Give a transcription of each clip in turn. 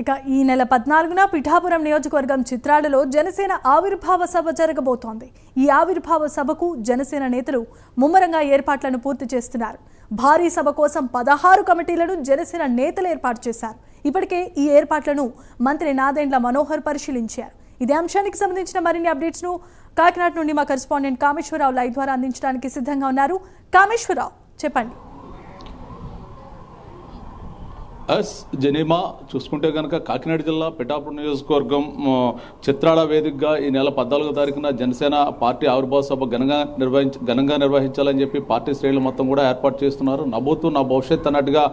ఇక ఈ నెల పద్నాలుగున పిఠాపురం నియోజకవర్గం చిత్రాలలో జనసేన ఆవిర్భావ సభ జరగబోతోంది. ఈ ఆవిర్భావ సభకు జనసేన నేతలు ముమ్మరంగా ఏర్పాట్లను పూర్తి చేస్తున్నారు. భారీ సభ కోసం పదహారు కమిటీలను జనసేన నేతలు ఏర్పాటు చేశారు. ఇప్పటికే ఈ ఏర్పాట్లను మంత్రి నాదెండ్ల మనోహర్ పరిశీలించారు. ఇదే అంశానికి సంబంధించిన మరిన్ని అప్డేట్స్ను కాకినాడ నుండి మా కరెస్పాండెంట్ కామేశ్వరరావు లైవ్ ద్వారా అందించడానికి సిద్ధంగా ఉన్నారు. కామేశ్వరరావు చెప్పండి. ఎస్ జనీమా చూసుకుంటే కనుక కాకినాడ జిల్లా పిఠాపురం నియోజకవర్గం చిత్రాల వేదికగా ఈ నెల పద్నాలుగో తారీఖున జనసేన పార్టీ ఆవిర్భావ సభ ఘనంగా నిర్వహించ ఘనంగా నిర్వహించాలని చెప్పి పార్టీ శ్రేణులు మొత్తం కూడా ఏర్పాటు చేస్తున్నారు. నవ్వుతూ నా భవిష్యత్ అన్నట్టుగా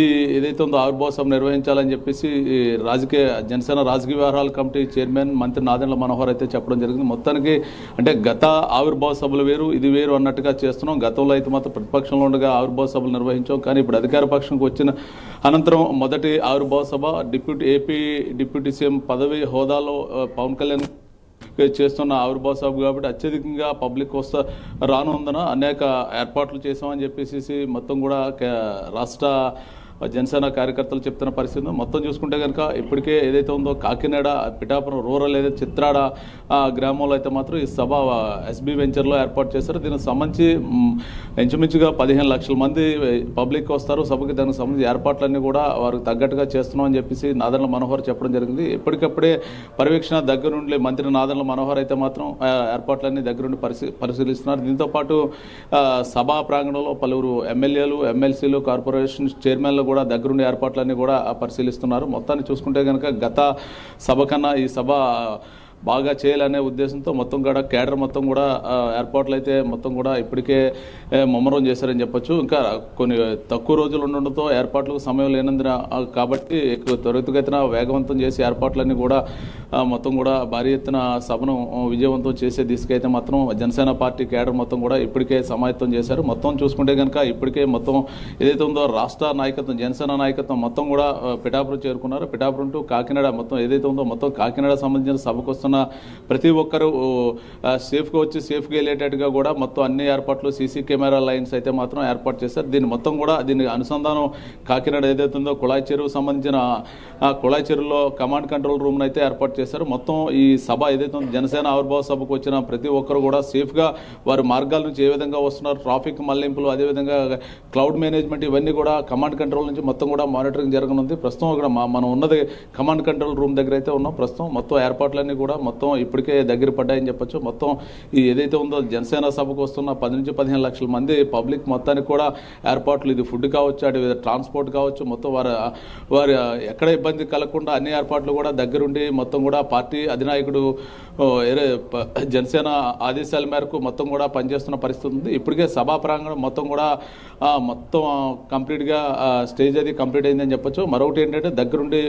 ఈ ఏదైతే ఉందో ఆవిర్భావ సభ నిర్వహించాలని చెప్పేసి రాజకీయ జనసేన రాజకీయ వ్యవహారాల కమిటీ చైర్మన్ మంత్రి నాదెండ్ల మనోహర్ అయితే చెప్పడం జరిగింది. మొత్తానికి అంటే గత ఆవిర్భావ సభలు వేరు ఇది వేరు అన్నట్టుగా చేస్తున్నాం. గతంలో అయితే మాత్రం ప్రతిపక్షంలో ఉండగా ఆవిర్భావ సభలు నిర్వహించాం. కానీ ఇప్పుడు అధికార పక్షంకి వచ్చిన అనంతరం మొదటి ఆవిర్భావ సభ డిప్యూటీ ఏపీ డిప్యూటీ సీఎం పదవి హోదాలో పవన్ కళ్యాణ్ చేస్తున్న ఆవిర్భావ సభ కాబట్టి అత్యధికంగా పబ్లిక్ వస్తా రానుందన అనేక ఏర్పాట్లు చేసామని చెప్పేసి మొత్తం కూడా రాష్ట్ర జనసేన కార్యకర్తలు చెప్తున్న పరిస్థితి మొత్తం చూసుకుంటే కనుక ఇప్పటికే ఏదైతే ఉందో కాకినాడ పిఠాపురం రూరల్ ఏదైతే చిత్రాడ గ్రామంలో అయితే మాత్రం ఈ సభ ఎస్బీ వెంచర్లో ఏర్పాటు చేశారు. దీనికి సంబంధించి ఇంచుమించుగా పదిహేను లక్షల మంది పబ్లిక్ వస్తారు. సభకి దానికి సంబంధించి ఏర్పాట్లన్నీ కూడా వారికి తగ్గట్టుగా చేస్తున్నాం అని చెప్పేసి నాదన్ల మనోహర్ చెప్పడం జరిగింది. ఎప్పటికప్పుడే పర్యవేక్షణ దగ్గరుండి మంత్రి నాదన్ల మనోహర్ అయితే మాత్రం ఏర్పాట్లన్నీ దగ్గరుండి పరిశీ పరిశీలిస్తున్నారు. దీంతో పాటు సభా ప్రాంగణంలో పలువురు ఎమ్మెల్యేలు ఎమ్మెల్సీలు కార్పొరేషన్ చైర్మన్లు కూడా దగ్గరుండి ఏర్పాట్లన్నీ కూడా పరిశీలిస్తున్నారు. మొత్తాన్ని చూసుకుంటే కనుక గత సభ కన్నా ఈ సభ బాగా చేయాలనే ఉద్దేశంతో మొత్తం కూడా కేడర్ మొత్తం కూడా ఏర్పాట్లు అయితే మొత్తం కూడా ఇప్పటికే ముమ్మరం చేశారని చెప్పొచ్చు. ఇంకా కొన్ని తక్కువ రోజులు ఉండడంతో ఏర్పాట్లకు సమయం లేనందున కాబట్టి ఎక్కువ త్వరితగతిన వేగవంతం చేసి ఏర్పాట్లన్నీ కూడా మొత్తం కూడా భారీ ఎత్తున సభను విజయవంతం చేసే దిశకైతే మాత్రం జనసేన పార్టీ కేడర్ మొత్తం కూడా ఇప్పటికే సమాయత్తం చేశారు. మొత్తం చూసుకుంటే కనుక ఇప్పటికే మొత్తం ఏదైతే ఉందో రాష్ట్ర నాయకత్వం జనసేన నాయకత్వం మొత్తం కూడా పిఠాపురం చేరుకున్నారు. పిఠాపురం టు కాకినాడ మొత్తం ఏదైతే ఉందో మొత్తం కాకినాడ సంబంధించిన సభకు వస్తున్న ప్రతి ఒక్కరూ సేఫ్గా వచ్చి సేఫ్గా వెళ్ళేటట్టుగా కూడా మొత్తం అన్ని ఏర్పాట్లు సీసీ కెమెరా లైన్స్ అయితే మాత్రం ఏర్పాటు చేశారు. దీన్ని మొత్తం కూడా దీని అనుసంధానం కాకినాడ ఏదైతే ఉందో కుళాయి చెరువు సంబంధించిన కుళాయి చెరువులో కమాండ్ కంట్రోల్ రూమ్ అయితే ఏర్పాటు చేశారు. మొత్తం ఈ సభ ఏదైతే జనసేన ఆవిర్భావ సభకు వచ్చిన ప్రతి ఒక్కరు కూడా సేఫ్గా వారి మార్గాల నుంచి ఏ విధంగా వస్తున్నారు ట్రాఫిక్ మళ్ళింపులు అదేవిధంగా క్లౌడ్ మేనేజ్మెంట్ ఇవన్నీ కూడా కమాండ్ కంట్రోల్ నుంచి మొత్తం కూడా మానిటరింగ్ జరగనుంది. ప్రస్తుతం ఇక్కడ మనం ఉన్నది కమాండ్ కంట్రోల్ రూమ్ దగ్గర అయితే ఉన్నాం. ప్రస్తుతం మొత్తం ఏర్పాట్లన్నీ కూడా మొత్తం ఇప్పటికే దగ్గర పడ్డాయని చెప్పొచ్చు. మొత్తం ఈ ఏదైతే ఉందో జనసేన సభకు వస్తున్న పది నుంచి పదిహేను లక్షల మంది పబ్లిక్ మొత్తానికి కూడా ఏర్పాట్లు. ఇది ఫుడ్ కావచ్చు అటు ట్రాన్స్పోర్ట్ కావచ్చు మొత్తం వారి వారి ఎక్కడ ఇబ్బంది కలగకుండా అన్ని ఏర్పాట్లు కూడా దగ్గరుండి మొత్తం కూడా పార్టీ అధినాయకుడు జనసేన ఆదేశాల మేరకు మొత్తం కూడా పనిచేస్తున్న పరిస్థితి ఉంది. ఇప్పటికే సభా ప్రాంగణం మొత్తం కూడా మొత్తం కంప్లీట్గా స్టేజ్ అది కంప్లీట్ అయిందని చెప్పొచ్చు. మరొకటి ఏంటంటే దగ్గరుండి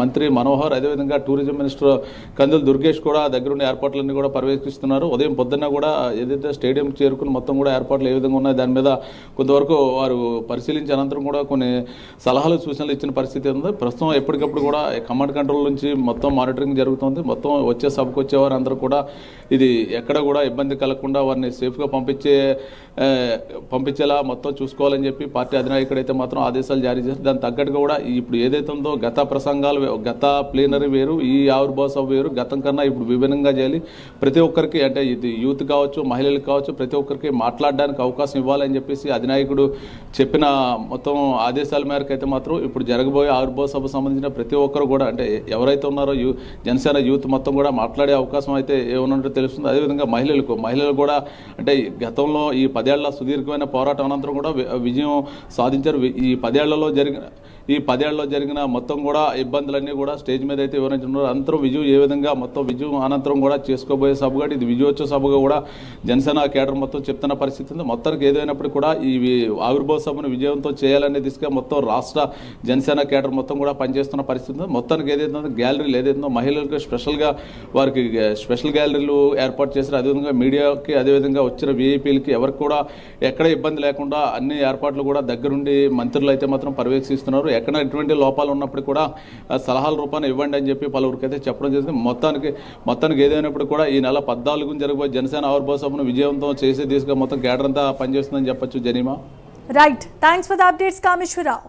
మంత్రి మనోహర్ అదేవిధంగా టూరిజం మినిస్టర్ కందులు దుర్గేష్ కూడా దగ్గరుండి ఏర్పాట్లన్నీ కూడా పర్యవేక్షిస్తున్నారు. ఉదయం పొద్దున్న కూడా ఏదైతే స్టేడియం చేరుకుని మొత్తం కూడా ఏర్పాట్లు ఏ విధంగా ఉన్నాయి దాని మీద కొంతవరకు వారు పరిశీలించిన అనంతరం కూడా కొన్ని సలహాలు సూచనలు ఇచ్చిన పరిస్థితి ఉంది. ప్రస్తుతం ఎప్పటికప్పుడు కూడా కమాండ్ కంట్రోల్ నుంచి మొత్తం మానిటరింగ్ జరుగుతుంది. మొత్తం వచ్చే సభకు వచ్చేవారు అందరూ కూడా ఇది ఎక్కడ కూడా ఇబ్బంది కలగకుండా వారిని సేఫ్గా పంపించే పంపించేలా మొత్తం చూసుకోవాలని చెప్పి పార్టీ అధినాయకుడైతే మాత్రం ఆదేశాలు జారీ చేశారు. దానికి తగ్గట్టుగా కూడా ఇప్పుడు ఏదైతే ఉందో గత ప్రసంగాలు వే- గత ప్లీనరీ వేరు ఈ ఆవిర్భావ సభ వేరు గతం కన్నా ఇప్పుడు విభిన్నంగా చేయాలి. ప్రతి ఒక్కరికి అంటే ఇది యూత్ కావచ్చు మహిళలకు కావచ్చు ప్రతి ఒక్కరికి మాట్లాడడానికి అవకాశం ఇవ్వాలని చెప్పేసి అధినాయకుడు చెప్పిన మొత్తం ఆదేశాల మేరకు అయితే మాత్రం ఇప్పుడు జరగబోయే ఆవిర్భావ సభ సంబంధించిన ప్రతి ఒక్కరు కూడా అంటే ఎవరైతే ఉన్నారో జనసేన యూత్ మొత్తం కూడా మాట్లాడే అవకాశం అయితే ఏమన్నట్టు తెలుస్తుంది. అదేవిధంగా మహిళలకు మహిళలు కూడా అంటే గతంలో ఈ పదేళ్ళ సుదీర్ఘమైన పోరాటం అనంతరం కూడా విజయం సాధించారు. ఈ పదేళ్ళలో జరిగిన ఈ పదేళ్ళలో జరిగిన మొత్తం కూడా ఇబ్బందులన్నీ కూడా స్టేజ్ మీద అయితే వివరించున్నారు అనంతరం విజయం ఏ విధంగా మొత్తం విజయం అనంతరం కూడా చేసుకోబోయే సభగా ఇది. విజయోత్సవ సభగా కూడా జనసేన కేడర్ మొత్తం చెప్తున్న పరిస్థితి ఉంది. మొత్తానికి ఏదైనప్పటికీ కూడా ఈ ఆవిర్భావ సభను విజయంతో చేయాలనే దిశగా మొత్తం రాష్ట్ర జనసేన కేడర్ మొత్తం కూడా పనిచేస్తున్న పరిస్థితి ఉంది. మొత్తానికి ఏదైతే గ్యాలరీలు ఏదైతుందో మహిళలకు స్పెషల్గా వారికి స్పెషల్ గ్యాలరీలు ఏర్పాటు చేశారు. అదేవిధంగా మీడియాకి అదేవిధంగా వచ్చిన విఐపీలకి ఎవరికి కూడా ఎక్కడ ఇబ్బంది లేకుండా అన్ని ఏర్పాట్లు కూడా దగ్గరుండి మంత్రులు అయితే మాత్రం పర్యవేక్షిస్తున్నారు. ఎక్కడ ఎటువంటి లోపాలు ఉన్నప్పుడు కూడా సలహాల రూపాన్ని ఇవ్వండి అని చెప్పి పలువురికైతే అయితే చెప్పడం జరిగింది. మొత్తానికి మొత్తానికి ఏదైనప్పుడు కూడా ఈ నెల పద్నాలుగు జరగబోయే జనసేన ఆవిర్భావ సభను విజయవంతం చేసే దిశగా మొత్తం కేడర్ అంతా పనిచేస్తుందని చెప్పొచ్చు జనీమా. Right thanks for the updates Kameswararao